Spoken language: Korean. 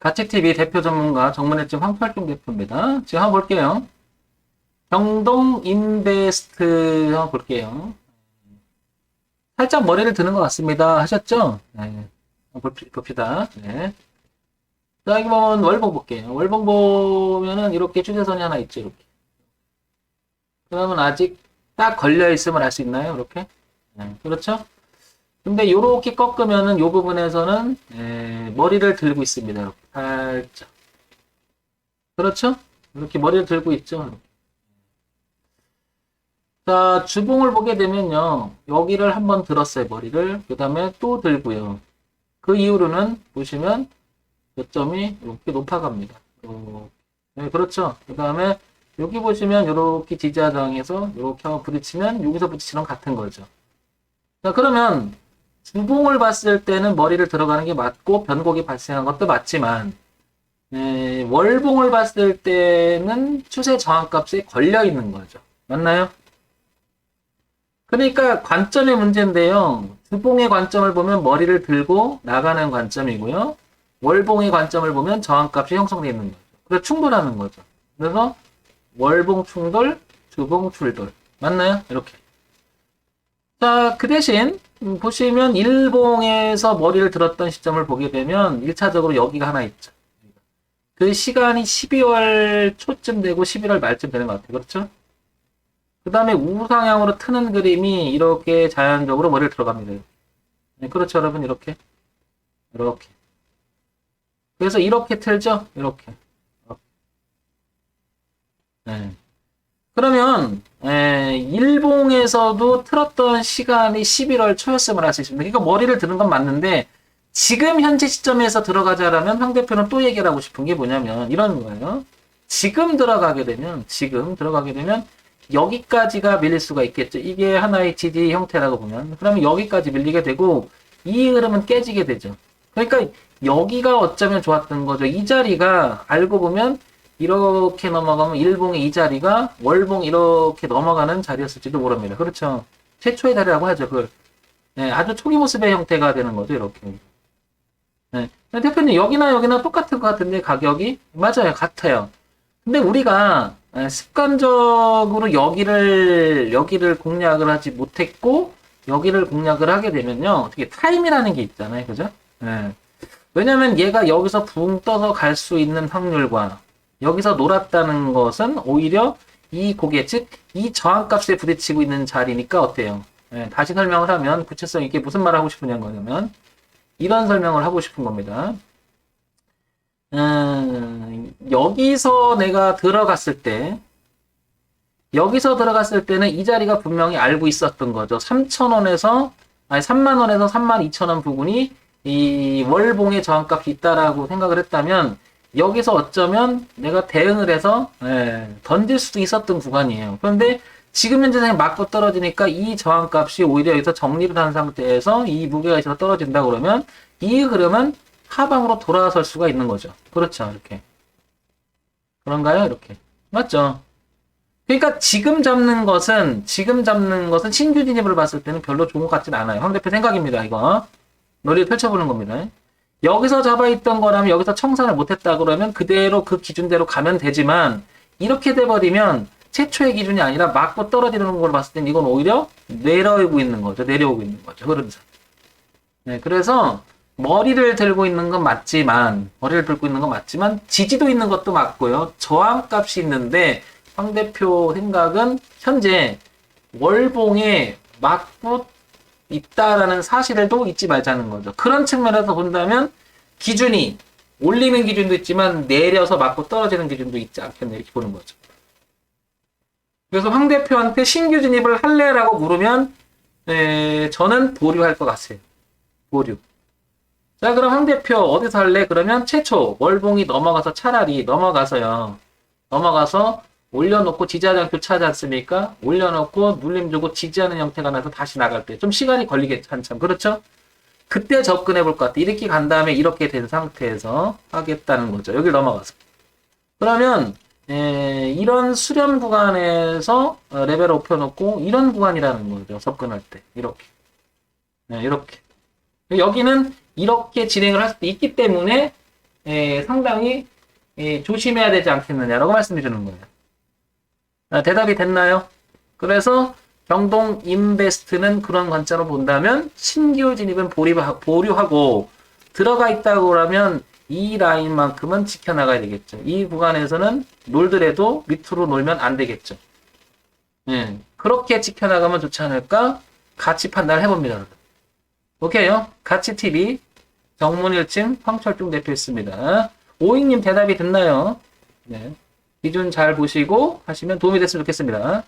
가치TV 대표 전문가 정문일증 황팔경 대표입니다. 지금 한번 볼게요. 경동 인베스트 한번 볼게요. 살짝 머리를 드는 것 같습니다. 하셨죠? 네. 봅시다. 네. 자, 보면 월봉 볼게요. 월봉 보면은 이렇게 추세선이 하나 있죠, 이렇게. 그러면 아직 딱 걸려 있음을 알 수 있나요? 이렇게? 네, 그렇죠? 근데 이렇게 꺾으면은 이 부분에서는 에, 머리를 들고 있습니다. 이렇게 살짝. 그렇죠? 이렇게 머리를 들고 있죠. 자, 주봉을 보게 되면요. 여기를 한번 들었어요, 머리를. 그 다음에 또 들고요. 그 이후로는 보시면 저점이 이렇게 높아갑니다. 이렇게. 네, 그렇죠. 그 다음에 여기 보시면 이렇게 지지하장에서 이렇게 한번 부딪히면 여기서 부딪히는 같은 거죠. 자, 그러면 주봉을 봤을 때는 머리를 들어가는 게 맞고 변곡이 발생한 것도 맞지만 에, 월봉을 봤을 때는 추세 저항값에 걸려 있는 거죠. 맞나요? 그러니까 관점의 문제인데요. 주봉의 관점을 보면 머리를 들고 나가는 관점이고요. 월봉의 관점을 보면 저항값이 형성되어 있는 거죠. 그래서 충돌하는 거죠. 그래서 월봉 충돌, 주봉 출돌. 맞나요? 이렇게. 자, 그 대신 음, 보시면 일봉에서 머리를 들었던 시점을 보게 되면 1차적으로 여기가 하나 있죠. 그 시간이 12월 초쯤 되고 11월 말쯤 되는 것 같아요. 그렇죠? 그 다음에 우상향으로 트는 그림이 이렇게 자연적으로 머리를 들어갑니다. 네, 그렇죠, 여러분. 이렇게. 이렇게. 그래서 이렇게 틀죠? 이렇게. 네. 그러면 에, 일봉에서도 틀었던 시간이 11월 초였음을 알 수 있습니다. 그러니까 머리를 드는 건 맞는데 지금 현재 시점에서 들어가자라면 황 대표는 또 얘기를 하고 싶은 게 뭐냐면 이런 거예요. 지금 들어가게 되면 지금 들어가게 되면 여기까지가 밀릴 수가 있겠죠. 이게 하나의 지지 형태라고 보면 그러면 여기까지 밀리게 되고 이 흐름은 깨지게 되죠. 그러니까 여기가 어쩌면 좋았던 거죠. 이 자리가 알고 보면 이렇게 넘어가면 일봉의 이 자리가 월봉 이렇게 넘어가는 자리였을지도 모릅니다. 그렇죠. 최초의 자리라고 하죠. 그걸. 네, 아주 초기 모습의 형태가 되는 거죠. 이렇게. 네. 대표님 여기나 여기나 똑같은 것 같은데 가격이 맞아요. 같아요. 근데 우리가 에, 습관적으로 여기를 여기를 공략을 하지 못했고 여기를 공략을 하게 되면요. 어떻게 타임이라는 게 있잖아요. 그죠? 네. 왜냐면 얘가 여기서 붕 떠서 갈 수 있는 확률과 여기서 놀았다는 것은 오히려 이 고개, 즉, 이 저항값에 부딪히고 있는 자리니까 어때요? 예, 다시 설명을 하면 구체성 있게 무슨 말을 하고 싶으냐는 거냐면, 이런 설명을 하고 싶은 겁니다. 음, 여기서 내가 들어갔을 때, 여기서 들어갔을 때는 이 자리가 분명히 알고 있었던 거죠. 3,000원에서, 아니, 3만원에서 32,000원 부분이 이 월봉의 저항값이 있다라고 생각을 했다면, 여기서 어쩌면 내가 대응을 해서 예, 던질 수도 있었던 구간이에요. 그런데 지금 현재 상황 맞고 떨어지니까 이 저항값이 오히려 여기서 정리를 한 상태에서 이 무게가 있어서 떨어진다 그러면 이 흐름은 하방으로 돌아설 수가 있는 거죠. 그렇죠. 이렇게. 그런가요? 이렇게. 맞죠? 그러니까 지금 잡는 것은 지금 잡는 것은 신규 진입을 봤을 때는 별로 좋은 것 같진 않아요. 황 대표 생각입니다. 이거. 논리를 펼쳐보는 겁니다. 여기서 잡아있던 거라면 여기서 청산을 못했다 그러면 그대로 그 기준대로 가면 되지만 이렇게 돼버리면 최초의 기준이 아니라 맞고 떨어지는 걸 봤을 땐 이건 오히려 내려오고 있는 거죠. 내려오고 있는 거죠. 흐름상. 네, 그래서 머리를 들고 있는 건 맞지만 머리를 들고 있는 건 맞지만 지지도 있는 것도 맞고요. 저항값이 있는데 황 대표 생각은 현재 월봉에 맞고 있다라는 사실을도 잊지 말자는 거죠. 그런 측면에서 본다면 기준이 올리는 기준도 있지만 내려서 맞고 떨어지는 기준도 있지 않겠네 이렇게 보는 거죠. 그래서 황 대표한테 신규 진입을 할래라고 물으면 에, 저는 보류할 것 같아요. 보류. 자 그럼 황 대표 어디서 할래? 그러면 최초 월봉이 넘어가서 차라리 넘어가서요. 넘어가서 올려놓고 지지하지 않고 차지 않습니까? 올려놓고 눌림 주고 지지하는 형태가 나서 다시 나갈 때 좀 시간이 걸리겠죠 한참. 그렇죠? 그때 접근해 볼 것 같아. 이렇게 간 다음에 이렇게 된 상태에서 하겠다는 거죠. 여기 넘어가서 그러면 에, 이런 수렴 구간에서 어, 레벨을 높여놓고 이런 구간이라는 거죠. 접근할 때. 이렇게. 네, 이렇게. 여기는 이렇게 진행을 할수 있기 때문에 예, 상당히 예, 조심해야 되지 않겠느냐라고 말씀해 주는 거예요. 아, 대답이 됐나요? 그래서 경동 인베스트는 그런 관점으로 본다면 신규 진입은 보류하- 보류하고 들어가 있다고 하면 이 라인만큼은 지켜나가야 되겠죠. 이 구간에서는 놀더라도 밑으로 놀면 안 되겠죠. 예, 그렇게 지켜나가면 좋지 않을까? 가치 판단을 해봅니다. 오케이요? 가치 TV 정문일침 황철중 대표였습니다. 오잉님 대답이 됐나요? 네. 기준 잘 보시고 하시면 도움이 됐으면 좋겠습니다.